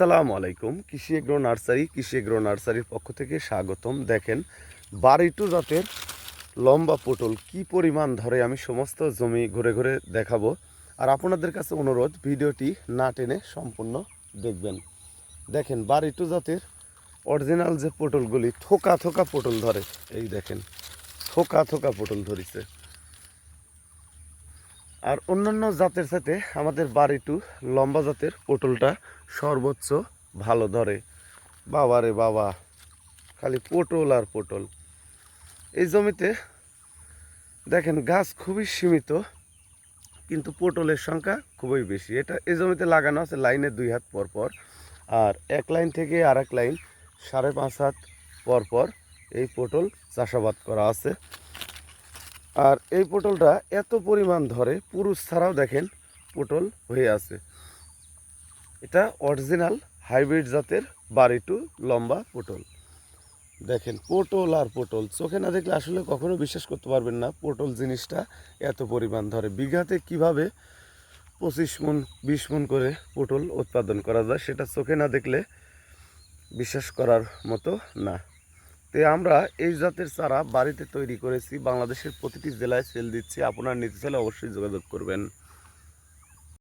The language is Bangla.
আসসালামু আলাইকুম। কৃষি এগ্রো নার্সারি, কৃষি এগ্রো নার্সারির পক্ষ থেকে স্বাগতম। দেখেন, বাড়িটু জাতের লম্বা পটল কি পরিমাণ ধরে আমি সমস্ত জমি ঘুরে ঘুরে দেখাবো। আর আপনাদের কাছে অনুরোধ, ভিডিওটি না টেনে সম্পূর্ণ দেখবেন। দেখেন, বাড়িটু জাতের অরিজিনাল যে পটলগুলি, থোকা থোকা পটল ধরে। এই দেখেন, থোকা থোকা পটল ধরিছে। আর অন্যান্য জাতের সাথে আমাদের বাড়িটু লম্বা জাতের পটলটা সর্বোচ্চ ভালো ধরে। বাবারে বাবা, খালি পটল আর পটল। এই জমিতে দেখেন গাছ খুবই সীমিত, কিন্তু পটলের সংখ্যা খুবই বেশি। এটা এই জমিতে লাগানো আছে লাইনে দুই হাত পর পর, আর এক লাইন থেকে আর এক লাইন সাড়ে পাঁচ হাত পর পর এই পটল চাষাবাদ করা আছে। আর এই পটলটা এত পরিমাণ ধরে, পুরুষ ছাড়াও দেখেন পটল হয়ে আছে। এটা অরিজিনাল হাইব্রিড জাতের বাড়িটু লম্বা পটল। দেখেন পটল আর পটল, চোখে না দেখলে আসলে কখনো বিশ্বাস করতে পারবেন না পটল জিনিসটা এত পরিমাণ ধরে। বিঘাতে কীভাবে পঁচিশ মন, বিশ মন করে পটল উৎপাদন করা যায় সেটা চোখে না দেখলে বিশ্বাস করার মতো না। তো আমরা এই জাতের চারা বাড়িতে তৈরি করেছি। বাংলাদেশের প্রতিটি জেলায় সেল দিচ্ছি। আপনার নিতে চাইলে অবশ্যই যোগাযোগ করবেন।